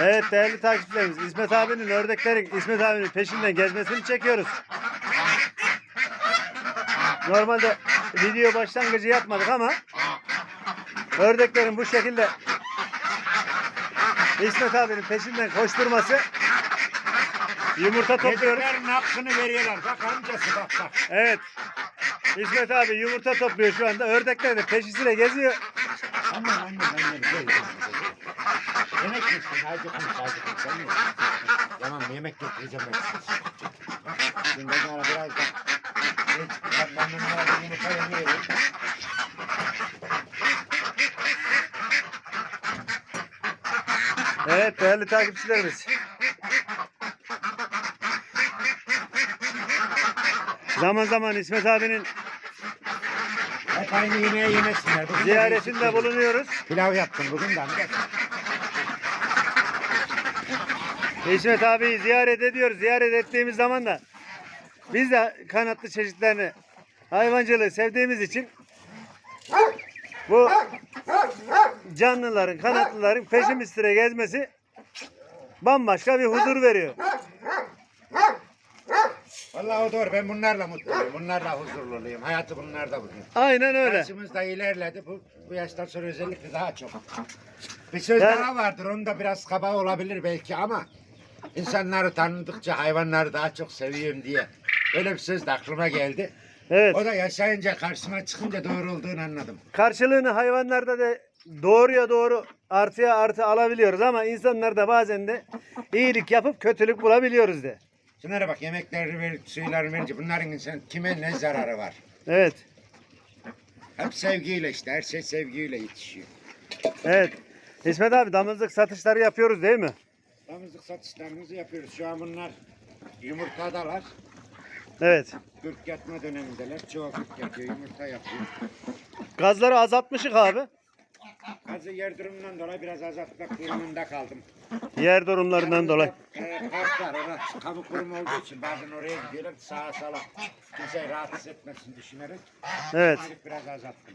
Evet değerli takipçilerimiz İsmet abinin ördeklerin İsmet abinin peşinden gezmesini çekiyoruz. Normalde video başlangıcı yapmadık ama ördeklerin bu şekilde İsmet abinin peşinden koşturması yumurta topluyoruz. Yediklerin hakkını veriyorlar. Bak amcası bak bak. Evet. İsmet abi yumurta topluyor şu anda. Ördekler de peşisiyle geziyor. Annem annem annem. Yemek yesin. Hadi konuş. Sen mi? Tamam yemek getireceğim ben. Şimdi sonra biraz da aldım yumurta yemeyelim. Evet değerli takipçilerimiz. Zaman zaman İsmet abinin Hep aynı yemeği yemesinler. Bugün de ziyaretinde bulunuyoruz. Pilav yaptım bugün de amca. İsmet abiyi ziyaret ediyoruz. Ziyaret ettiğimiz zaman da biz de kanatlı çeşitlerini hayvancılığı sevdiğimiz için bu canlıların, kanatlıların peşimiz sıra gezmesi bambaşka bir huzur veriyor. Vallahi o doğru. Ben bunlarla mutluyum. Bunlarla huzurluyum. Hayatı bunlarda buluyorum. Aynen öyle. Yaşımız da ilerledi. Bu, bu yaştan sonra özellikle daha çok. Bir söz Yani- daha vardır. Onda biraz kaba olabilir belki ama insanları tanıdıkça hayvanları daha çok seviyorum diye. Öyle bir söz de aklıma geldi. Evet. O da yaşayınca karşıma çıkınca doğru olduğunu anladım. Karşılığını hayvanlarda da doğruya doğru artıya artı alabiliyoruz ama insanlarda bazen de iyilik yapıp kötülük bulabiliyoruz de. Şunlara bak yemeklerini ver, suylarını verince bunların insan kime ne zararı var? Evet. Hep sevgiyle işte her şey sevgiyle yetişiyor. Evet. İsmet abi damızlık satışları yapıyoruz değil mi? Damızlık satışlarımızı yapıyoruz. Şu an bunlar yumurtadalar. Evet. Gürk yatma dönemindeler. Çoğu gürk yatıyor, yumurta yapıyor. Gazları azaltmışık abi. Azı yer durumundan dolayı biraz azaltmak durumunda kaldım. Yer durumlarından dolayı. E, parklar, orası kamu kurumu olduğu için bazen oraya gidiyorlar sağa sola. Kimseyi rahatsız etmesin düşünerek. Evet. Biraz azalttım.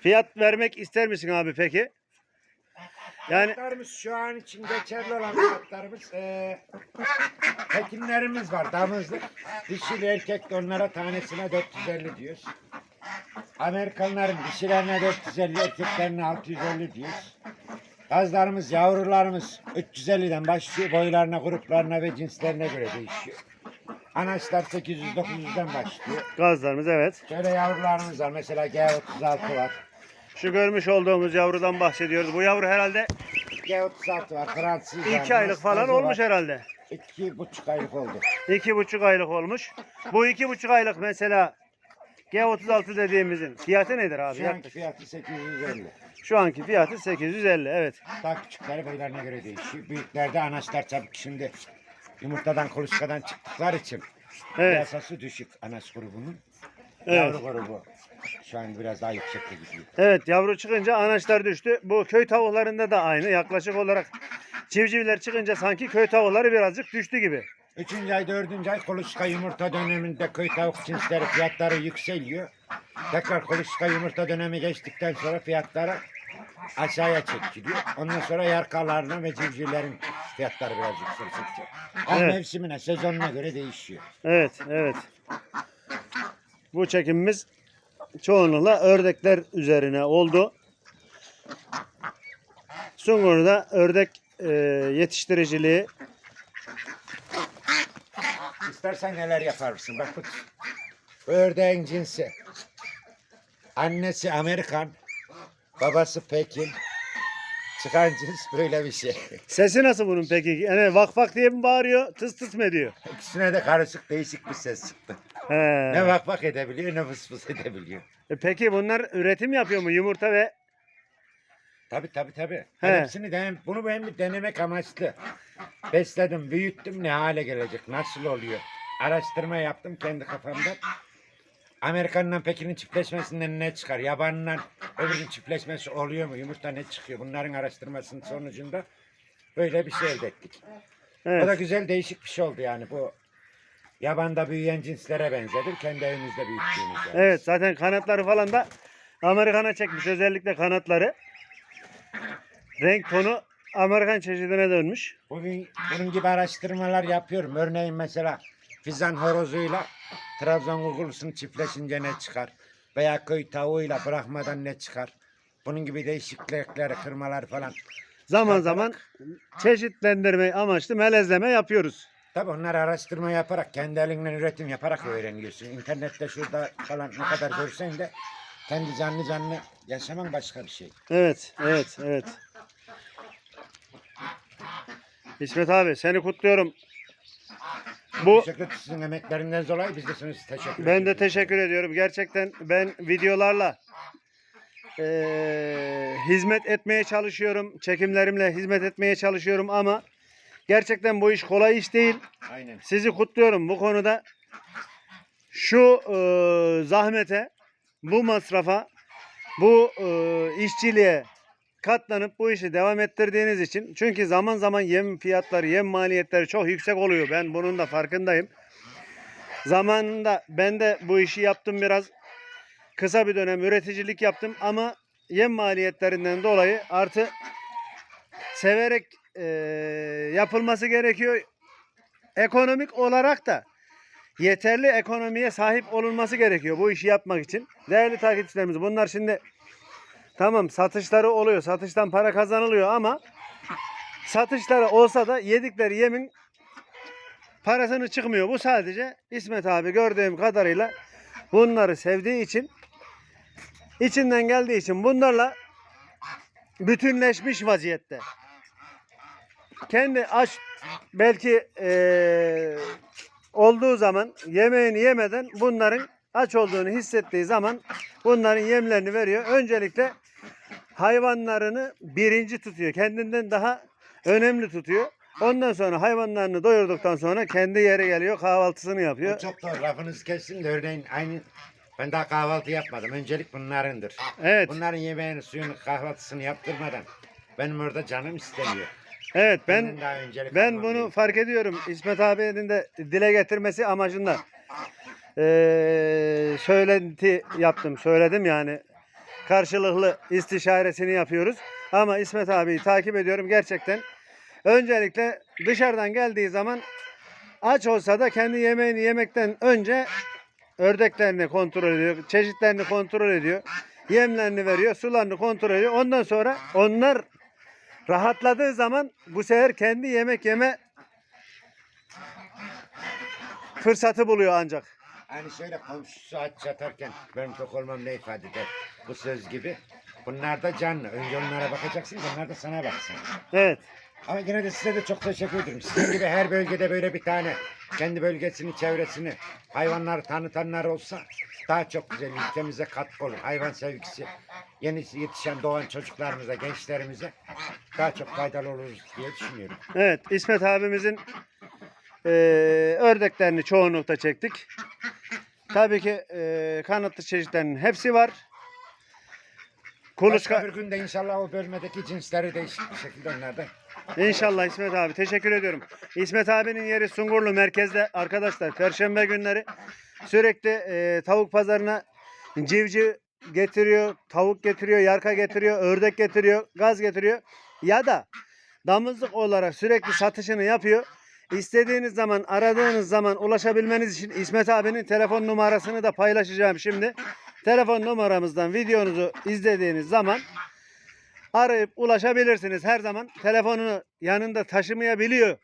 Fiyat vermek ister misin abi peki? Yani Fiyatlarımız şu an için geçerli olan fiyatlarımız e, tekinlerimiz var damızlık. Dişili erkek de onlara tanesine 450 diyoruz. Amerikanların dişilerine 450 erkeklerine 650 diyoruz. Gazlarımız yavrularımız 350'den başlıyor boylarına gruplarına ve cinslerine göre değişiyor. Anaçlar 800-900'den başlıyor. gazlarımız evet. Şöyle yavrularımız var mesela G36 var. Şu görmüş olduğumuz yavrudan bahsediyoruz. Bu yavru herhalde G36 var Fransız var. 2 aylık falan olmuş herhalde. İki buçuk aylık oldu. İki buçuk aylık olmuş. Bu iki buçuk aylık mesela G36 dediğimizin fiyatı nedir abi? Şu anki Yaklaşık. fiyatı 850. Şu anki fiyatı 850 evet. Daha küçükleri boylarına göre değişiyor. Büyüklerde anaçlar çabuk şimdi yumurtadan kuluçkadan çıktıkları için Evet. piyasası düşük anaç grubunun. Evet. Yavru grubu şu an biraz daha yüksekte gidiyor. Evet yavru çıkınca anaçlar düştü. Bu köy tavuklarında da aynı. Yaklaşık olarak civcivler çıkınca sanki köy tavukları birazcık düştü gibi. Üçüncü ay, dördüncü ay kuluçka yumurta döneminde köy tavuk cinsleri fiyatları yükseliyor. Tekrar kuluçka yumurta dönemi geçtikten sonra fiyatları aşağıya çekiliyor. Ondan sonra yarkalarına ve civcivlerin fiyatları biraz yükselecek. Her Evet. mevsimine, sezonuna göre değişiyor. Evet, evet. Bu çekimimiz çoğunlukla ördekler üzerine oldu. Sungur'da ördek e, yetiştiriciliği İstersen neler yaparsın. Bak bu bu ördeğin cinsi. Annesi Amerikan, babası Pekin. Çıkan cins böyle bir şey. sesi nasıl bunun peki? Yani vak vak diye mi bağırıyor, tıs tıs mı ediyor? İkisine de karışık değişik bir ses çıktı. He. Ne vak vak edebiliyor ne fıs fıs edebiliyor. E peki bunlar üretim yapıyor mu yumurta ve Tabi tabi tabi. He. Hepsini denem, bunu ben bir denemek amaçlı. Besledim, büyüttüm ne hale gelecek, nasıl oluyor? Araştırma yaptım kendi kafamda. Amerikan'la Pekin'in çiftleşmesinden ne çıkar? Yabanla öbürünün çiftleşmesi oluyor mu? Yumurta ne çıkıyor? Bunların araştırmasının sonucunda böyle bir şey elde ettik. O da evet. güzel değişik bir şey oldu yani bu. Yabanda büyüyen cinslere benzedir. Kendi evimizde büyüttüğümüz yani. Evet zaten kanatları falan da Amerikan'a çekmiş özellikle kanatları. renk tonu Amerikan çeşidine dönmüş. Bugün bunun gibi araştırmalar yapıyorum. Örneğin mesela fizan horozuyla Trabzon gugulusun çiftleşince ne çıkar? Veya köy tavuğuyla bırakmadan ne çıkar? Bunun gibi değişiklikleri, kırmalar falan. Zaman zaman çeşitlendirme amaçlı melezleme yapıyoruz. Tabii onları araştırma yaparak, kendi elinden üretim yaparak öğreniyorsun. İnternette şurada falan ne kadar görsen de kendi canlı canlı yaşaman başka bir şey. Evet, evet, evet. İsmet abi seni kutluyorum. Bu Teşekkür ederim sizin emeklerinden dolayı biz de size teşekkür ben de ediyoruz. teşekkür ediyorum. Gerçekten ben videolarla eee, hizmet etmeye çalışıyorum. Çekimlerimle hizmet etmeye çalışıyorum ama gerçekten bu iş kolay iş değil. Aynen. Sizi kutluyorum bu konuda. Şu eee, zahmete, bu masrafa, bu eee, işçiliğe katlanıp bu işi devam ettirdiğiniz için. Çünkü zaman zaman yem fiyatları, yem maliyetleri çok yüksek oluyor. Ben bunun da farkındayım. Zamanında ben de bu işi yaptım biraz. Kısa bir dönem üreticilik yaptım ama yem maliyetlerinden dolayı artı severek eee, yapılması gerekiyor. Ekonomik olarak da yeterli ekonomiye sahip olunması gerekiyor bu işi yapmak için. Değerli takipçilerimiz bunlar şimdi tamam satışları oluyor. Satıştan para kazanılıyor ama satışları olsa da yedikleri yemin parasını çıkmıyor. Bu sadece İsmet abi gördüğüm kadarıyla bunları sevdiği için içinden geldiği için bunlarla bütünleşmiş vaziyette. Kendi aç belki eee, olduğu zaman yemeğini yemeden bunların aç olduğunu hissettiği zaman bunların yemlerini veriyor. Öncelikle hayvanlarını birinci tutuyor. Kendinden daha önemli tutuyor. Ondan sonra hayvanlarını doyurduktan sonra kendi yere geliyor kahvaltısını yapıyor. Bu çok doğru lafınızı kessin de örneğin aynı ben daha kahvaltı yapmadım. Öncelik bunlarındır. Evet. Bunların yemeğini, suyunu, kahvaltısını yaptırmadan benim orada canım istemiyor. Evet ben Benden daha öncelik Ben almam bunu fark ediyorum. İsmet abinin de dile getirmesi amacında eee söylenti yaptım. Söyledim yani. Karşılıklı istişaresini yapıyoruz. Ama İsmet abiyi takip ediyorum gerçekten. Öncelikle dışarıdan geldiği zaman aç olsa da kendi yemeğini yemekten önce ördeklerini kontrol ediyor. Çeşitlerini kontrol ediyor. Yemlerini veriyor. Sularını kontrol ediyor. Ondan sonra onlar rahatladığı zaman bu sefer kendi yemek yeme fırsatı buluyor ancak. Hani şöyle komşusu aç yatarken benim çok olmam ne ifade eder? Bu söz gibi. Bunlar da canlı. Önce onlara bakacaksın, onlar da sana baksın. Evet. Ama yine de size de çok teşekkür ederim. Sizin gibi her bölgede böyle bir tane kendi bölgesini, çevresini, hayvanları tanıtanlar olsa daha çok güzel ülkemize katkı olur. Hayvan sevgisi, yeni yetişen doğan çocuklarımıza, gençlerimize daha çok faydalı oluruz diye düşünüyorum. Evet. İsmet abimizin eee, ördeklerini çoğunlukta çektik. Tabii ki eee kanatlı çeşitlerinin hepsi var. Kuluçka Başka bir günde inşallah o bölmedeki cinsleri değişik bir şekilde onlarda İnşallah İsmet abi. Teşekkür ediyorum. İsmet abinin yeri Sungurlu merkezde arkadaşlar. Perşembe günleri sürekli e, tavuk pazarına civciv getiriyor, tavuk getiriyor, yarka getiriyor, ördek getiriyor, gaz getiriyor. Ya da damızlık olarak sürekli satışını yapıyor. İstediğiniz zaman, aradığınız zaman ulaşabilmeniz için İsmet abinin telefon numarasını da paylaşacağım şimdi. Telefon numaramızdan videonuzu izlediğiniz zaman arayıp ulaşabilirsiniz. Her zaman telefonunu yanında taşımayabiliyor.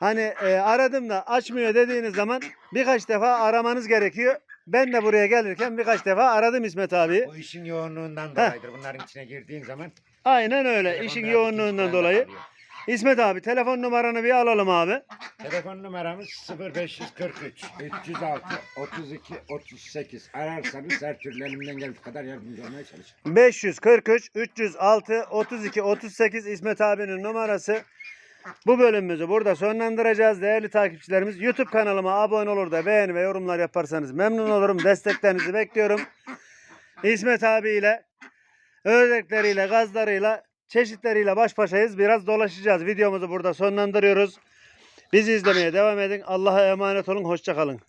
Hani e, aradım da açmıyor dediğiniz zaman birkaç defa aramanız gerekiyor. Ben de buraya gelirken birkaç defa aradım İsmet abi. o işin yoğunluğundan dolayıdır. Bunların içine girdiğin zaman Aynen öyle. telefon İşin biraz yoğunluğundan dolayı. kalıyor. İsmet abi telefon numaranı bir alalım abi. Telefon numaramız 0543 306 32 38. Ararsanız her türlü elimden geldiği kadar yardımcı olmaya çalışırım. 543 306 32 38 İsmet abinin numarası. Bu bölümümüzü burada sonlandıracağız değerli takipçilerimiz. YouTube kanalıma abone olur da beğeni ve yorumlar yaparsanız memnun olurum. Desteklerinizi bekliyorum. İsmet abiyle ördekleriyle, gazlarıyla, çeşitleriyle baş başayız. Biraz dolaşacağız. Videomuzu burada sonlandırıyoruz. Bizi izlemeye devam edin. Allah'a emanet olun. Hoşçakalın.